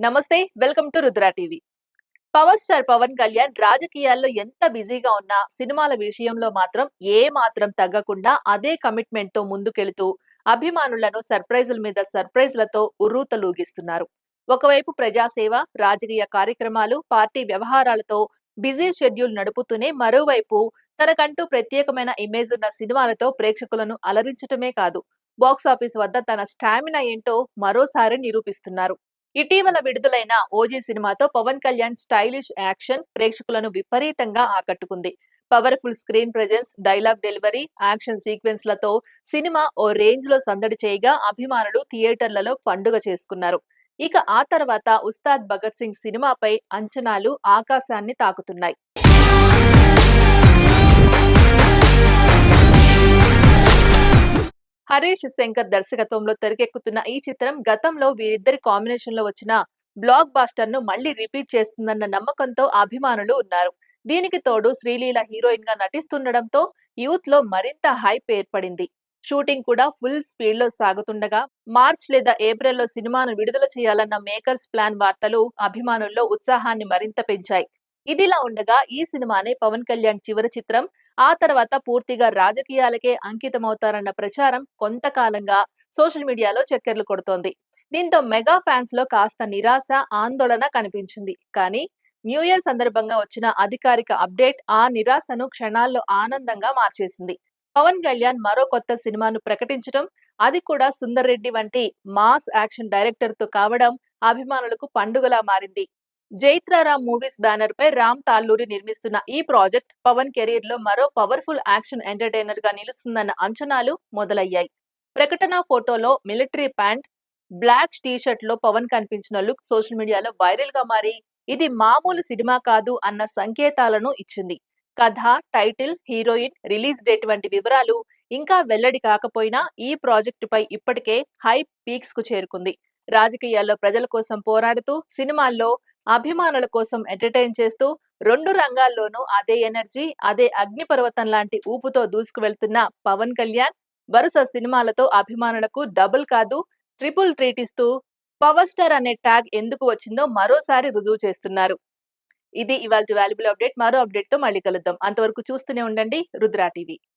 నమస్తే welcome to Rudra TV. Power star Pawan Kalyan రాజకీయాల్లో ఎంత బిజీగా ఉన్నా సినిమాల విషయంలో మాత్రం ఏ మాత్రం తగ్గకుండా అదే కమిట్మెంట్తో ముందుకెళుతూ అభిమానులను సర్ప్రైజుల మీద సర్ప్రైజ్లతో ఉర్రూతలూగిస్తున్నారు. ఒకవైపు ప్రజాసేవ రాజకీయ కార్యక్రమాలు పార్టీ వ్యవహారాలతో బిజీ షెడ్యూల్ నడుపుతూనే మరోవైపు తనకంటూ ప్రత్యేకమైన ఇమేజ్ ఉన్న సినిమాలతో ప్రేక్షకులను అలరించటమే కాదు బాక్సాఫీస్ వద్ద తన స్టామినా ఏంటో మరోసారి నిరూపిస్తున్నారు. ఇటీవల విడుదలైన ఓజీ సినిమాతో పవన్ కళ్యాణ్ స్టైలిష్ యాక్షన్ ప్రేక్షకులను విపరీతంగా ఆకట్టుకుంది. Powerful screen presence dialogue delivery action సీక్వెన్స్లతో cinema ఓ రేంజ్లో సందడి చేయగా అభిమానులు థియేటర్లలో పండుగ చేసుకున్నారు. ఇక ఆ తర్వాత ఉస్తాద్ భగత్ సింగ్ సినిమాపై అంచనాలు ఆకాశాన్ని తాకుతున్నాయి. హరీష్ శంకర్ దర్శకత్వంలో తెరకెక్కుతున్న ఈ చిత్రం గతంలో వీరిద్దరి కాంబినేషన్లో వచ్చిన బ్లాక్ బాస్టర్ను మళ్ళీ రిపీట్ చేస్తుందన్న నమ్మకంతో అభిమానులు ఉన్నారు. దీనికి తోడు శ్రీలీల హీరోయిన్గా నటిస్తుండటంతో యూత్లో మరింత హైప్ ఏర్పడింది. షూటింగ్ కూడా ఫుల్ స్పీడ్లో సాగుతుండగా మార్చ్ లేదా ఏప్రిల్లో సినిమాను విడుదల చేయాలన్న మేకర్స్ ప్లాన్ వార్తలు అభిమానుల్లో ఉత్సాహాన్ని మరింత పెంచాయి. ఇదిలా ఉండగా ఈ సినిమానే పవన్ కళ్యాణ్ చివరి చిత్రం ఆ తర్వాత పూర్తిగా రాజకీయాలకే అంకితమవుతారన్న ప్రచారం కొంతకాలంగా సోషల్ మీడియాలో చక్కెర్లు కొడుతోంది. దీంతో మెగా ఫ్యాన్స్లో కాస్త నిరాశ ఆందోళన కనిపించింది. కానీ న్యూ ఇయర్ సందర్భంగా వచ్చిన అధికారిక అప్డేట్ ఆ నిరాశను క్షణాల్లో ఆనందంగా మార్చేసింది. పవన్ కళ్యాణ్ మరో కొత్త సినిమాను ప్రకటించడం అది కూడా సుందర్ రెడ్డి వంటి మాస్ యాక్షన్ డైరెక్టర్తో కావడం అభిమానులకు పండుగలా మారింది. జైత్రారామ్ మూవీస్ బ్యానర్ పై రామ్ తాల్లూరి నిర్మిస్తున్న ఈ ప్రాజెక్ట్ పవన్ కెరీర్లో మరో పవర్ఫుల్ యాక్షన్ ఎంటర్టైనర్గా నిలుస్తుందన్న అంచనాలు మొదలయ్యాయి. ప్రకటన ఫోటోలో మిలిటరీ ప్యాంట్ బ్లాక్ టీషర్ట్లో పవన్ కనిపించిన లుక్ సోషల్ మీడియాలో వైరల్గా మారి ఇది మామూలు సినిమా కాదు అన్న సంకేతాలను ఇచ్చింది. కథ టైటిల్ హీరోయిన్ రిలీజ్ డేట్ వంటి వివరాలు ఇంకా వెల్లడి కాకపోయినా ఈ ప్రాజెక్టుపై ఇప్పటికే హై పీక్స్కు చేరుకుంది. రాజకీయాల్లో ప్రజల కోసం పోరాడుతూ సినిమాల్లో అభిమానుల కోసం ఎంటర్టైన్ చేస్తూ రెండు రంగాల్లోనూ అదే ఎనర్జీ అదే అగ్నిపర్వతం లాంటి ఊపుతో దూసుకు వెళ్తున్న పవన్ కళ్యాణ్ వరుస సినిమాలతో అభిమానులకు డబుల్ కాదు ట్రిపుల్ ట్రీట్ ఇస్తూ పవర్ స్టార్ అనే ట్యాగ్ ఎందుకు వచ్చిందో మరోసారి రుజువు చేస్తున్నారు. ఇది ఇవాళ వాల్యుబుల్ అప్డేట్ మరో అప్డేట్తో మళ్ళీ కలుద్దాం. అంతవరకు చూస్తూనే ఉండండి. రుద్రా టీవీ.